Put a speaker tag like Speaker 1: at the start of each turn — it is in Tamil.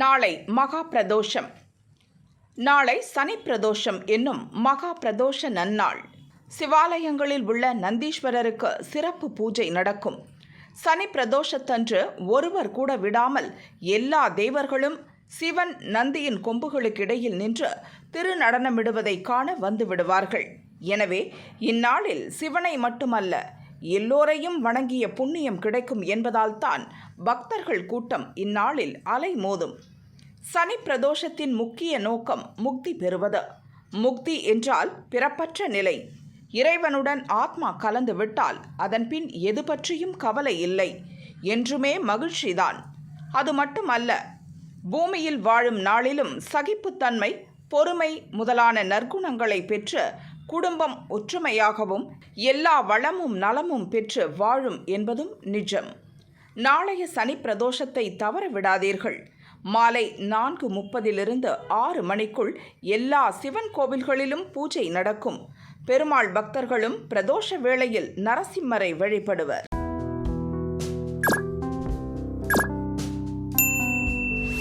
Speaker 1: நாளை மகா பிரதோஷம் நாளை சனி பிரதோஷம் என்னும் மகா பிரதோஷ நன்னாள். சிவாலயங்களில் உள்ள நந்தீஸ்வரருக்கு சிறப்பு பூஜை நடக்கும். சனி பிரதோஷத்தன்று ஒருவர் கூட விடாமல் எல்லா தேவர்களும் சிவன் நந்தியின் கொம்புகளுக்கிடையில் நின்று திருநடனமிடுவதை காண வந்து விடுவார்கள். எனவே இந்நாளில் சிவனை மட்டுமல்ல எல்லோரையும் வணங்கிய புண்ணியம் கிடைக்கும் என்பதால்தான் பக்தர்கள் கூட்டம் இந்நாளில் அலைமோதும் சனி பிரதோஷத்தின் முக்கிய நோக்கம் முக்தி பெறுவது. முக்தி என்றால் பிறப்பற்ற நிலை. இறைவனுடன் ஆத்மா கலந்து விட்டால் அதன் பின் எது பற்றியும் கவலை இல்லை. என்றுமே மகிழ்ச்சிதான் அது மட்டுமல்ல பூமியில் வாழும் நாளிலும் சகிப்புத்தன்மை பொறுமை முதலான நற்குணங்களை பெற்று குடும்பம் ஒற்றுமையாகவும் எல்லா வளமும் நலமும் பெற்று வாழும் என்பதும் நிஜம். நாளைய சனி பிரதோஷத்தை தவற விடாதீர்கள். மாலை நான்கு முப்பதிலிருந்து ஆறு மணிக்குள் எல்லா சிவன் கோவில்களிலும் பூஜை நடக்கும். பெருமாள் பக்தர்களும் பிரதோஷ வேளையில் நரசிம்மரை வழிபடுவர்.